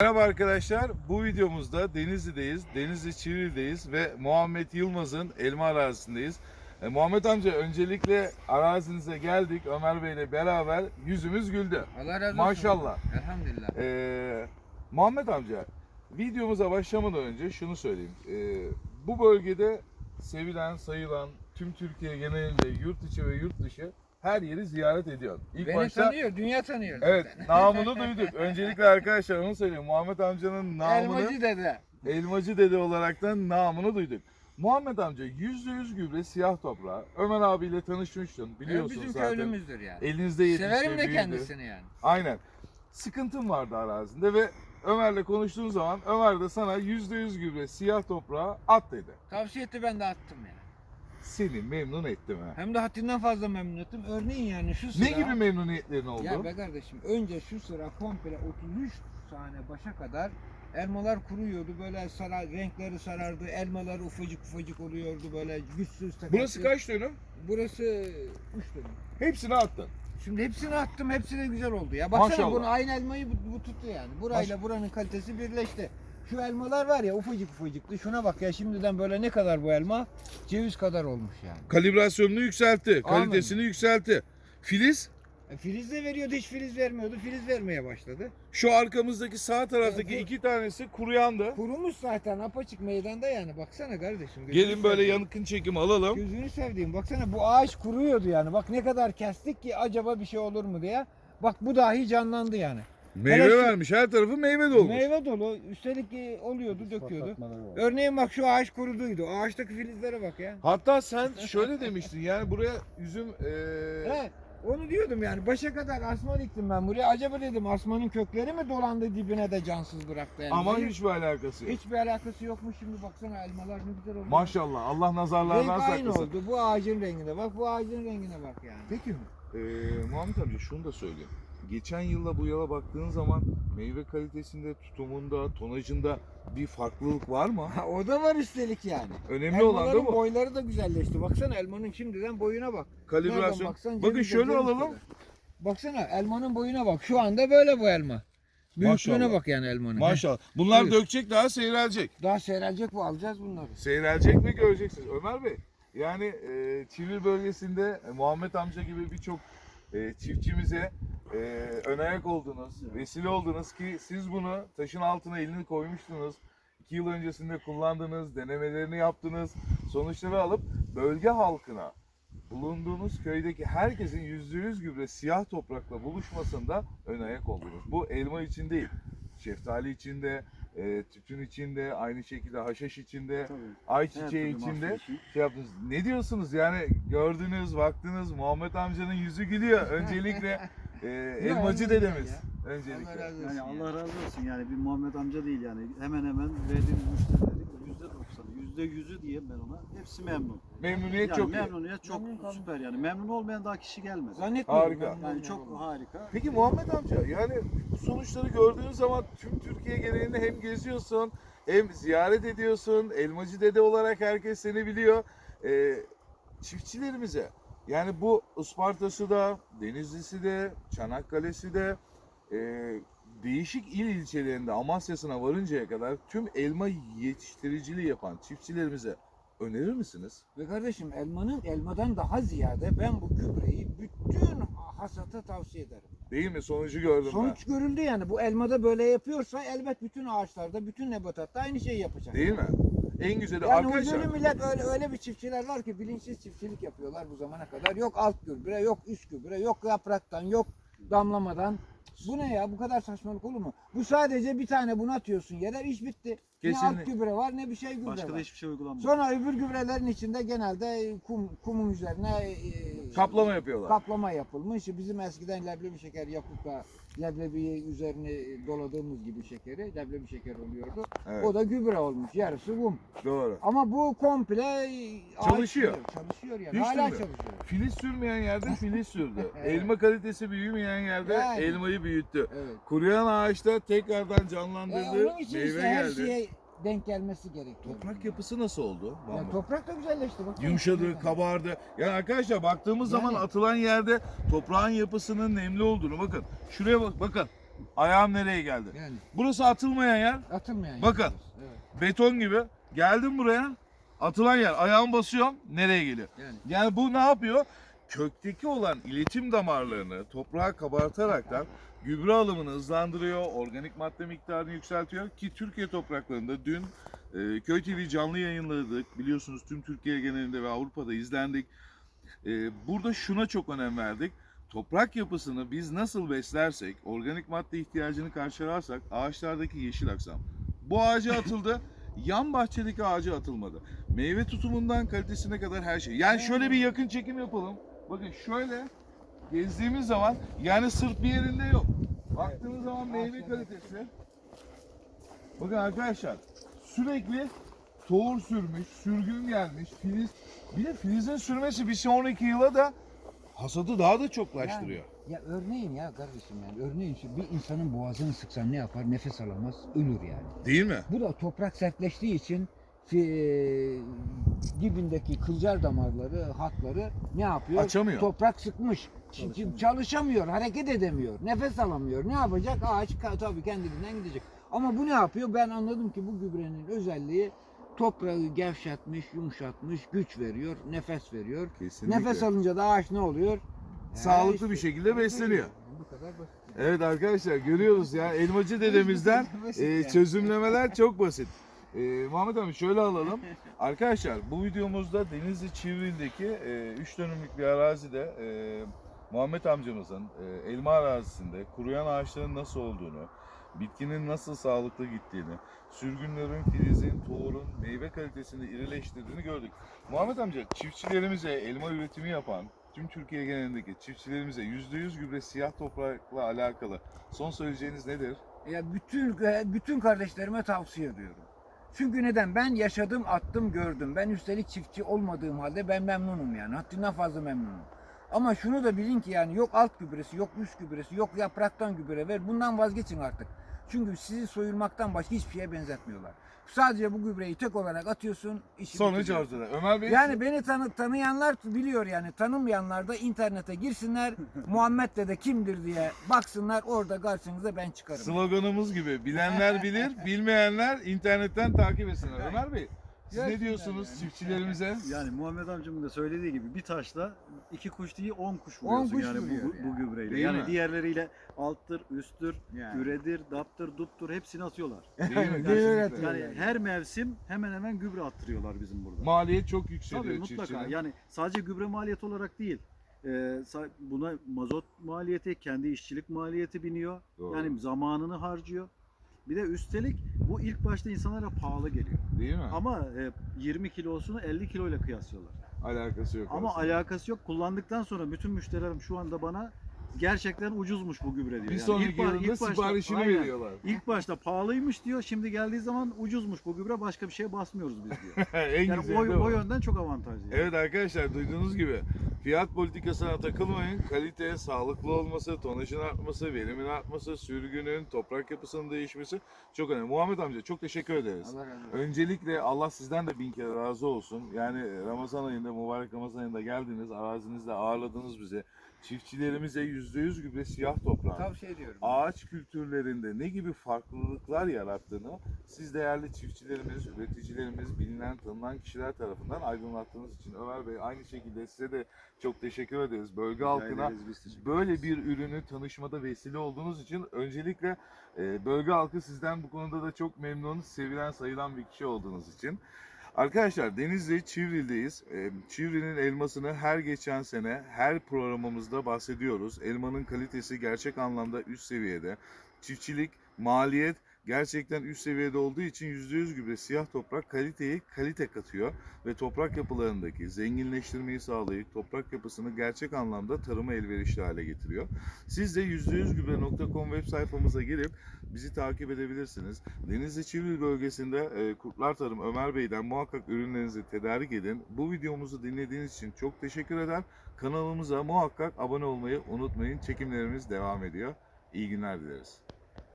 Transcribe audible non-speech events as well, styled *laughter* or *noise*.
Merhaba arkadaşlar. Bu videomuzda Denizli'deyiz. Denizli Çivril'deyiz ve Muhammed Yılmaz'ın elma arazisindeyiz. E, Muhammed amca öncelikle arazinize geldik. Ömer Bey ile beraber yüzümüz güldü. Allah razı olsun. Maşallah. Elhamdülillah. E, Muhammed amca videomuza başlamadan önce şunu söyleyeyim. E, bu bölgede sevilen, sayılan tüm Türkiye genelinde yurt içi ve yurt dışı her yeri ziyaret ediyor. İlk Beni başta tanıyor, dünya tanıyor. Evet, zaten. *laughs* namını duyduk. Öncelikle arkadaşlar onu söyleyeyim. Muhammed amcanın namını Elmacı dede. Elmacı dede olaraktan namını duyduk. Muhammed amca yüzde yüz gübre siyah toprağı. Ömer abiyle tanışmıştın biliyorsun Bizim zaten. köylümüzdür yani. Elinizde yetişti, Severim de büyüdü. kendisini yani. Aynen. Sıkıntın vardı arazinde ve Ömer'le konuştuğun zaman Ömer de sana yüzde yüz gübre siyah toprağı at dedi. Tavsiye etti ben de attım yani. Seni memnun ettim ha. Hem de haddinden fazla memnun ettim. Örneğin yani şu sıra. Ne gibi memnuniyetlerin oldu? Ya be kardeşim önce şu sıra komple 33 tane başa kadar elmalar kuruyordu böyle sarar, renkleri sarardı elmalar ufacık ufacık oluyordu böyle güçsüz takatsız. Burası kaç dönüm? Burası 3 dönüm. Hepsini attın. Şimdi hepsini attım hepsi de güzel oldu ya. Baksana Maşallah. bunu aynı elmayı bu, bu tuttu yani. Burayla buranın kalitesi birleşti. Şu elmalar var ya ufacık ufacıktı. Şuna bak ya şimdiden böyle ne kadar bu elma? Ceviz kadar olmuş yani. Kalibrasyonunu yükseltti, kalitesini yükseltti. Filiz E, filiz de veriyordu hiç filiz vermiyordu. Filiz vermeye başladı. Şu arkamızdaki sağ taraftaki Evet, iki tanesi kuruyandı. Kurumuş zaten apaçık meydanda yani. Baksana kardeşim. gözünü Gelin böyle seveyim. yakın çekim alalım. Gözünü sevdiğim. Baksana bu ağaç kuruyordu yani. Bak ne kadar kestik ki acaba bir şey olur mu diye. Bak bu dahi canlandı yani. Meyve Hele şu- vermiş. Her tarafı meyve dolmuş. Meyve dolu. Üstelik e, oluyordu, döküyordu. Örneğin bak şu ağaç kuruduydu. Ağaçtaki filizlere bak ya. Hatta sen şöyle demiştin. Yani buraya üzüm eee, He, onu diyordum yani. Başa kadar asma diktim ben buraya. Acaba dedim asmanın kökleri mi dolandı dibine de cansız bıraktı elmayı? ama hiçbir alakası yok. Hiçbir alakası yokmuş şimdi baksana elmalar ne güzel oldu. Maşallah. Allah Renk nazarlardan aynı saklasın. oldu. Bu ağacın rengine bak, bu ağacın rengine bak yani. Peki eee Muhammed amca şunu da söyleyeyim. Geçen yılla bu yıla baktığın zaman meyve kalitesinde, tutumunda, tonajında bir farklılık var mı? Ha, o da var üstelik yani. Önemli olan da Elmaların bu. boyları da güzelleşti. Baksana elmanın şimdiden boyuna bak. Kalibrasyon. baksan Bakın şöyle alalım. kadar. Baksana elmanın boyuna bak. Şu anda böyle bu elma. Büyüklüğüne Maşallah. bak yani elmanın. Maşallah. Bunlar Buyur. dökecek daha seyrelecek. Daha seyrelecek bu alacağız bunları. Seyrelecek ve göreceksiniz. Ömer Bey, yani e, Çivil bölgesinde e, Muhammed amca gibi birçok e, çiftçimize e, ön ayak oldunuz, vesile oldunuz ki siz bunu taşın altına elini koymuştunuz. İki yıl öncesinde kullandınız, denemelerini yaptınız, sonuçları alıp bölge halkına bulunduğunuz köydeki herkesin yüzde yüz gübre siyah toprakla buluşmasında ön ayak oldunuz. Bu elma için değil, şeftali için de, e, tütün için de, aynı şekilde haşhaş için de, ayçiçeği için de şey yaptınız. Ne diyorsunuz yani gördünüz, baktınız Muhammed amcanın yüzü gülüyor. Öncelikle *laughs* e, elmacı elma dedemiz. güzel Allah Öncelikle. razı olsun. Yani ya. Allah razı olsun yani bir Muhammed amca değil yani hemen hemen verdiğimiz müşterilerin yüzde doksanı, yüzde yüzü diyeyim ben ona hepsi memnun. Memnuniyet yani çok iyi. memnuniyet çok Memnun kaldım. süper yani memnun olmayan daha kişi gelmez. Zannetmiyorum. Harika. ben Yani memnun çok olduğumu. harika. Peki Muhammed amca yani sonuçları gördüğün zaman tüm Türkiye genelinde hem geziyorsun hem ziyaret ediyorsun. Elmacı dede olarak herkes seni biliyor. E, çiftçilerimize yani bu Isparta'sı da, Denizli'si de, Çanakkale'si de e, değişik il ilçelerinde Amasya'sına varıncaya kadar tüm elma yetiştiriciliği yapan çiftçilerimize önerir misiniz? Ve kardeşim elmanın elmadan daha ziyade ben bu gübreyi bütün hasata tavsiye ederim. Değil mi? Sonucu gördüm ben. Sonuç görüldü yani. Bu elmada böyle yapıyorsa elbet bütün ağaçlarda, bütün nebatatta aynı şeyi yapacak. Değil mi? En güzeli Yani arkadaşlar. huzurlu millet öyle öyle bir çiftçiler var ki bilinçsiz çiftçilik yapıyorlar bu zamana kadar. Yok alt gübre, yok üst gübre, yok yapraktan, yok damlamadan. Bu ne ya? Bu kadar saçmalık olur mu? Bu sadece bir tane bunu atıyorsun yere iş bitti. Ne alt Kesinlikle. gübre var ne bir şey gübre Başka da var. hiçbir şey uygulanmıyor. Sonra öbür gübrelerin içinde genelde kum, kumun üzerine e, Kaplama yapıyorlar. kaplama yapılmış. Bizim eskiden leblebi şeker yapıp da leblebi üzerine doladığımız gibi şekeri, leblebi şeker oluyordu. Evet, O da gübre olmuş. Yarısı kum. doğru. Ama bu komple ağaç Çalışıyor. sürüyor, Çalışıyor yani. Hiç Hala durmuyor. çalışıyor. Filiz sürmeyen yerde filiz sürdü. *laughs* Evet. Elma kalitesi büyümeyen yerde Yani. elmayı büyüttü. Evet. Kuruyan ağaçta tekrardan E, canlandırdı, onun için meyve işte her geldi. şeye denk gelmesi gerekiyor. Toprak yapısı nasıl oldu? Ya toprak da güzelleşti. Bak. Yumuşadı, kabardı. Yani arkadaşlar baktığımız zaman Yani. atılan yerde toprağın yapısının nemli olduğunu bakın. Şuraya bak bakın. ayağım nereye geldi? Yani Burası atılmayan yer. atılmayan. Bakın. yer. Evet. Beton gibi. Geldim buraya. Atılan yer. Ayağımı basıyorum. Nereye geliyor? Yani. Yani bu ne yapıyor? Kökteki olan iletim damarlarını toprağa kabartaraktan gübre alımını hızlandırıyor, organik madde miktarını yükseltiyor ki Türkiye topraklarında dün e, Köy TV canlı yayınladık. Biliyorsunuz tüm Türkiye genelinde ve Avrupa'da izlendik. E, burada şuna çok önem verdik. Toprak yapısını biz nasıl beslersek, organik madde ihtiyacını karşılarsak ağaçlardaki yeşil aksam. Bu ağaca atıldı, yan bahçedeki ağaca atılmadı. Meyve tutumundan kalitesine kadar her şey. Yani şöyle bir yakın çekim yapalım. Bakın şöyle gezdiğimiz zaman yani sırf bir yerinde yok. Baktığınız zaman meyve kalitesi. Bakın arkadaşlar sürekli tohum sürmüş, sürgün gelmiş, filiz. Bir de filizin sürmesi bir sonraki yıla da hasadı daha da çoklaştırıyor. Ya örneğin ya kardeşim yani örneğin şu bir insanın boğazını sıksan ne yapar? Nefes alamaz, ölür yani. Değil mi? Bu da toprak sertleştiği için dibindeki kılcal damarları, hatları ne yapıyor? Açamıyor. Toprak sıkmış. Çalışamıyor. Çalışamıyor, hareket edemiyor, nefes alamıyor. Ne yapacak? Ağaç tabii kendiliğinden gidecek. Ama bu ne yapıyor? Ben anladım ki bu gübrenin özelliği toprağı gevşetmiş, yumuşatmış, güç veriyor, nefes veriyor. Kesinlikle. Nefes alınca da ağaç ne oluyor? Sağlıklı Ee, bir şekilde besleniyor. Bu kadar basit. Evet arkadaşlar görüyoruz ya elmacı dedemizden e, çözümlemeler çok basit. E, Muhammed abi şöyle alalım. *laughs* Arkadaşlar bu videomuzda Denizli Çivril'deki 3 dönümlük bir arazide e, Muhammed amcamızın e, elma arazisinde kuruyan ağaçların nasıl olduğunu, bitkinin nasıl sağlıklı gittiğini, sürgünlerin, filizin, tohurun meyve kalitesini irileştirdiğini gördük. Muhammed amca çiftçilerimize elma üretimi yapan tüm Türkiye genelindeki çiftçilerimize %100 gübre siyah toprakla alakalı son söyleyeceğiniz nedir? Ya bütün bütün kardeşlerime tavsiye ediyorum. Çünkü neden? Ben yaşadım, attım, gördüm. Ben üstelik çiftçi olmadığım halde ben memnunum yani. Haddinden fazla memnunum. Ama şunu da bilin ki yani yok alt gübresi, yok üst gübresi, yok yapraktan gübre ver. Bundan vazgeçin artık. Çünkü sizi soyulmaktan başka hiçbir şeye benzetmiyorlar. Sadece bu gübreyi tek olarak atıyorsun. işi Sonuç ortada. Ömer Bey Yani beni tanı, tanıyanlar biliyor yani. Tanımayanlar da internete girsinler. *laughs* Muhammed Dede kimdir diye baksınlar. Orada karşınıza ben çıkarım. sloganımız gibi bilenler bilir, *laughs* bilmeyenler internetten takip etsinler. Ömer Bey siz ne diyorsunuz yani. çiftçilerimize? Yani Muhammed amcamın da söylediği gibi bir taşla iki kuş değil on kuş On vuruyorsun kuş yani vuruyor bu, bu yani. gübreyle. Değil yani mi? diğerleriyle alttır, üsttür, Yani. üredir, daptır, duptur hepsini atıyorlar. Değil mi? Değil Kesinlikle. evet. Yani her mevsim hemen hemen gübre attırıyorlar bizim burada. Maliyet çok yükseliyor Tabii mutlaka. çiftçinin. Yani sadece gübre maliyeti olarak değil. Ee, sa- buna mazot maliyeti, kendi işçilik maliyeti biniyor. Doğru. Yani zamanını harcıyor. Bir de üstelik bu ilk başta insanlara pahalı geliyor. Değil mi? Ama e, 20 kilosunu 50 kiloyla kıyaslıyorlar. Alakası yok Ama aslında. alakası yok. Kullandıktan sonra bütün müşterilerim şu anda bana gerçekten ucuzmuş bu gübre diyor. bir Yani sonraki ilk yılında ilk başta- siparişini aynen. veriyorlar. İlk başta pahalıymış diyor. Şimdi geldiği zaman ucuzmuş bu gübre. Başka bir şeye basmıyoruz biz diyor. *laughs* en Yani o, o o. yönden çok avantajlı. yani. Evet arkadaşlar duyduğunuz gibi fiyat politikasına takılmayın. Kalite, sağlıklı olması, tonajın artması, verimin artması, sürgünün, toprak yapısının değişmesi çok önemli. Muhammed amca çok teşekkür ederiz. Allah razı olsun. Öncelikle Allah sizden de bin kere razı olsun. Yani Ramazan ayında, mübarek Ramazan ayında geldiniz, arazinizde ağırladınız bizi. Çiftçilerimize %100 gübre siyah toprağı, Tavsiye ediyorum. ağaç kültürlerinde ne gibi farklılıklar yarattığını siz değerli çiftçilerimiz, üreticilerimiz, bilinen, tanınan kişiler tarafından aydınlattığınız için Ömer Bey aynı şekilde size de çok teşekkür ederiz. Bölge halkına ederiz, biz teşekkür böyle ederiz. bir ürünü tanışmada vesile olduğunuz için öncelikle e, bölge halkı sizden bu konuda da çok memnun, sevilen, sayılan bir kişi olduğunuz için. Arkadaşlar Denizli Çivril'deyiz. E, Çivril'in elmasını her geçen sene her programımızda bahsediyoruz. Elmanın kalitesi gerçek anlamda üst seviyede. Çiftçilik, maliyet gerçekten üst seviyede olduğu için %100 gübre siyah toprak kaliteyi kalite katıyor ve toprak yapılarındaki zenginleştirmeyi sağlayıp toprak yapısını gerçek anlamda tarıma elverişli hale getiriyor. Siz de %100gübre.com web sayfamıza girip bizi takip edebilirsiniz. Denizli Çivril bölgesinde e, Kurtlar Tarım Ömer Bey'den muhakkak ürünlerinizi tedarik edin. Bu videomuzu dinlediğiniz için çok teşekkür eder. Kanalımıza muhakkak abone olmayı unutmayın. Çekimlerimiz devam ediyor. İyi günler dileriz.